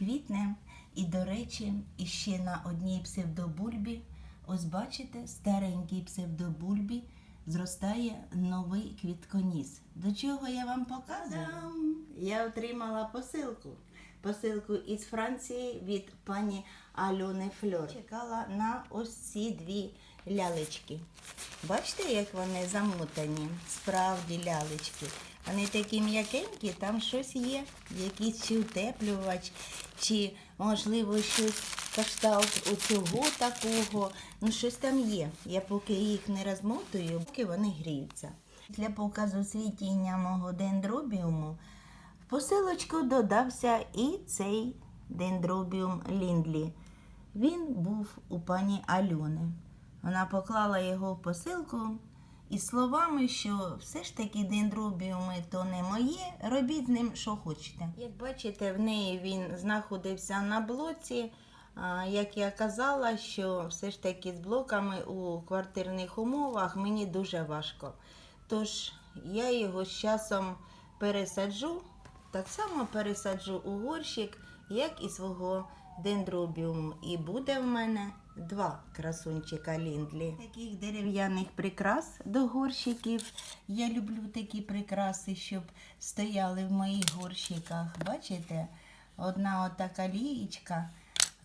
квітне. І, до речі, іще на одній псевдобульбі, ось бачите, старенькій псевдобульбі зростає новий квітконіс. До чого я вам показую? Я отримала посилку. Посилку із Франції від пані Альони Фльор. Чекала на ось ці дві лялечки. Бачите, як вони замотані? Справді лялечки. Вони такі м'якенькі, там щось є, якийсь чи утеплювач, чи, можливо, щось кшталт оцього такого. Ну, щось там є. Я поки їх не розмотую, поки вони гріються. Для показу світіння мого дендробіуму в посилочку додався і цей дендробіум Ліндлі. Він був у пані Альони. Вона поклала його в посилку із словами, що все ж таки дендробіуми то не моє, робіть з ним, що хочете. Як бачите, в неї він знаходився на блоці. Як я казала, що все ж таки з блоками у квартирних умовах мені дуже важко. Тож я його з часом пересаджу, так само пересаджу у горщик, як і свого дендробіум. І буде в мене два красунчика Ліндлі. Таких дерев'яних прикрас до горщиків. Я люблю такі прикраси, щоб стояли в моїх горщиках. Бачите? Одна отака лієчка,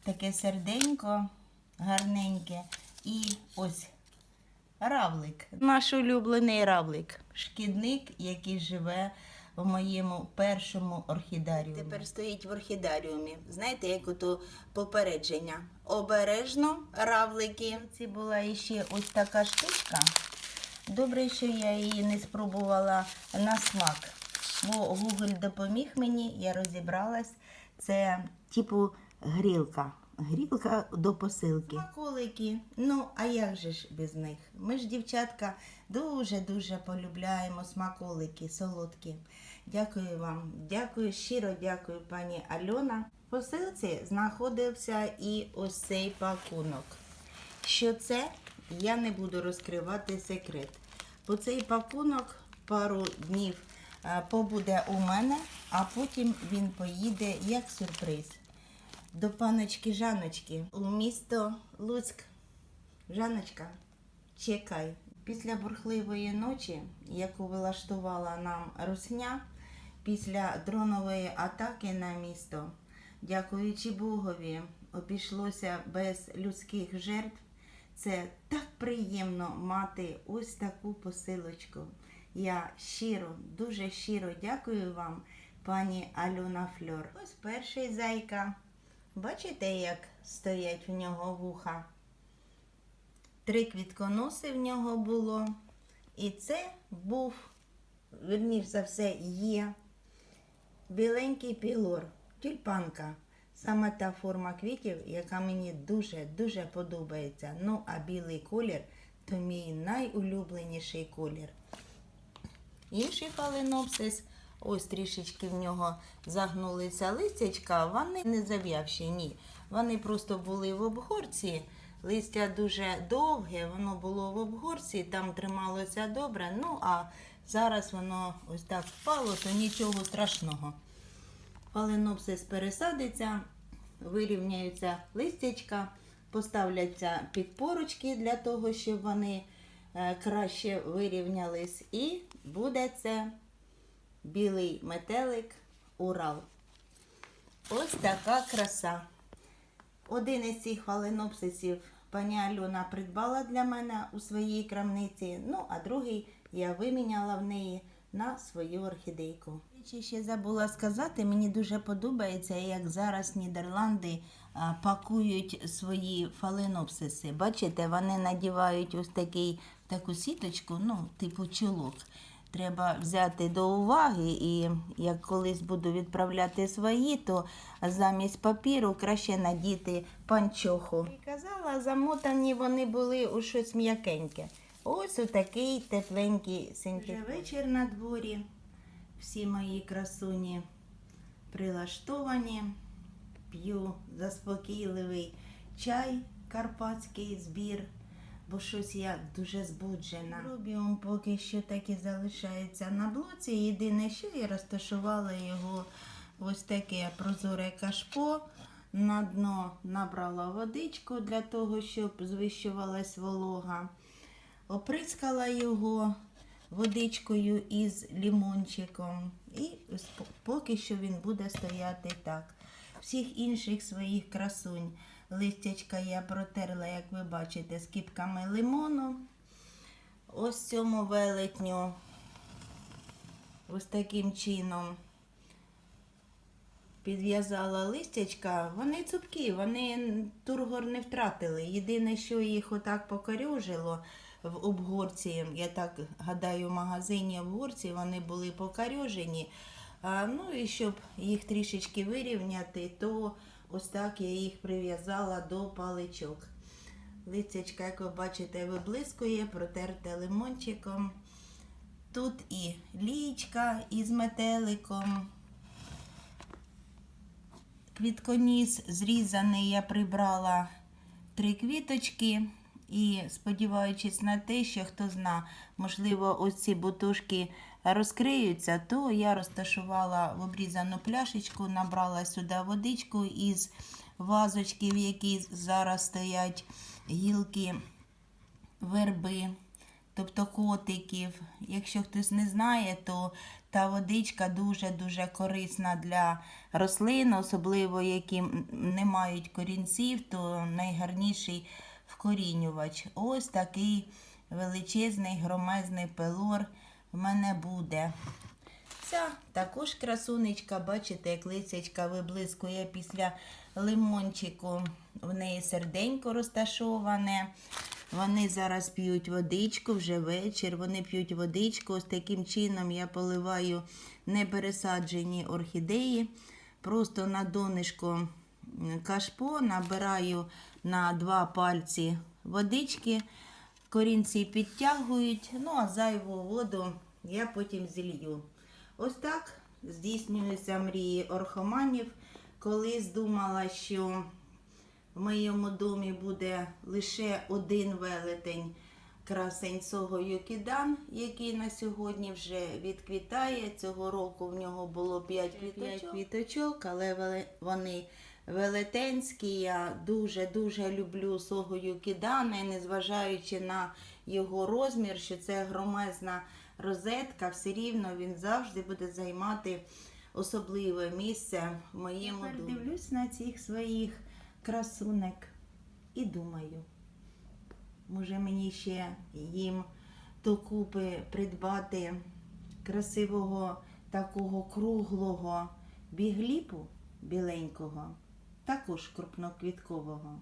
таке серденько гарненьке. І ось равлик. Наш улюблений равлик. Шкідник, який живе в моєму першому орхідаріумі. Тепер стоїть в орхідаріумі. Знаєте, як ото попередження. Обережно, равлики. Це була іще ось така штучка. Добре, що я її не спробувала на смак. Бо Google допоміг мені, я розібралась. Це типу грілка. Грілка до посилки. Смаколики. Ну, а як же ж без них? Ми ж, дівчатка, дуже-дуже полюбляємо смаколики солодкі. Дякую вам. Дякую, щиро дякую, пані Альона. В посилці знаходився і ось цей пакунок. Що це? Я не буду розкривати секрет. Бо цей пакунок пару днів е, побуде у мене, а потім він поїде як сюрприз до паночки Жаночки у місто Луцьк. Жаночка, чекай. Після бурхливої ночі, яку влаштувала нам Русня, після дронової атаки на місто, дякуючи Богові, обійшлося без людських жертв. Це так приємно мати ось таку посилочку. Я щиро, дуже щиро дякую вам, пані Альона Фльор. Ось перший зайка. Бачите, як стоять в нього вуха? Три квітконоси в нього було. І це був, верніш за все, є біленький пілор, тюльпанка. Саме та форма квітів, яка мені дуже-дуже подобається. Ну, а білий колір то мій найулюбленіший колір. Інший фаленопсис, ось трішечки в нього загнулися листячка, вони не зав'явші, ні. Вони просто були в обгорці. Листя дуже довге, воно було в обгорці, там трималося добре. Ну, а зараз воно ось так впало, то нічого страшного. Фаленопсис пересадиться, вирівняються листячка, поставляться підпорочки для того, щоб вони е, краще вирівнялись. І буде це білий метелик Урал. Ось така краса. Один із цих фаленопсисів пані Альона придбала для мене у своїй крамниці, ну а другий я виміняла в неї на свою орхідейку. Чи ще забула сказати, мені дуже подобається, як зараз Нідерланди пакують свої фаленопсиси. Бачите, вони надівають ось такий, таку сіточку, ну, типу чулок. Треба взяти до уваги, і як колись буду відправляти свої, то замість папіру краще надіти панчоху. І казала, замотані вони були у щось м'якеньке. Ось у такий тепленький синтетик. Вже вечір на дворі. Всі мої красуні прилаштовані. П'ю заспокійливий чай, карпатський збір, бо щось я дуже збуджена. Рубіум поки що таки залишається на блоці. Єдине, що я розташувала його ось таке прозоре кашпо. На дно набрала водичку для того, щоб звищувалась волога. Оприскала його водичкою із лімончиком. І поки що він буде стояти так. Всіх інших своїх красунь. Листячка я протерла, як ви бачите, з кіпками лимону. Ось цьому велетню. Ось таким чином підв'язала листячка, вони цупкі, вони тургор не втратили. Єдине, що їх отак покорюжило в обгорці, я так гадаю, в магазині обгорці вони були покорюжені. А, ну і щоб їх трішечки вирівняти, то ось так я їх прив'язала до паличок. Листячка, як ви бачите, виблискує, протерте лимончиком. Тут і лічка із метеликом. Квітконіс зрізаний, я прибрала три квіточки. І сподіваючись на те, що хто зна, можливо, ось ці бутушки розкриються, то я розташувала в обрізану пляшечку, набрала сюди водичку із вазочки, в якій зараз стоять гілки верби, тобто котиків. Якщо хтось не знає, то та водичка дуже-дуже корисна для рослин, особливо які не мають корінців, то найгарніший вкорінювач. Ось такий величезний громезний пелор в мене буде. Ця також красунечка, бачите, як лисячка виблискує після лимончику. В неї серденько розташоване. Вони зараз п'ють водичку, вже вечір. Вони п'ють водичку. Ось таким чином я поливаю непересаджені орхідеї. Просто на донишко кашпо набираю на два пальці водички. Корінці підтягують, ну а зайву воду я потім зілью. Ось так здійснюються мрії орхоманів. Колись думала, що в моєму домі буде лише один велетень красень Сого Юкідан, який на сьогодні вже відквітає. Цього року в нього було 5 квіточок, квіточок але вони велетенські. Я дуже-дуже люблю Сого Юкідана, незважаючи на його розмір, що це громезна розетка, все рівно він завжди буде займати особливе місце в моєму Тепер. Дивлюсь на цих своїх красунек і думаю, може мені ще їм докупи придбати красивого такого круглого бігліпу біленького, також крупноквіткового.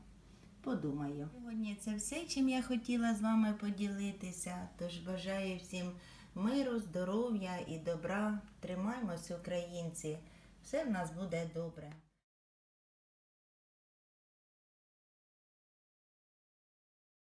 Подумаю. Сьогодні це все, чим я хотіла з вами поділитися. Тож бажаю всім миру, здоров'я і добра. Тримаймося, українці. Все в нас буде добре.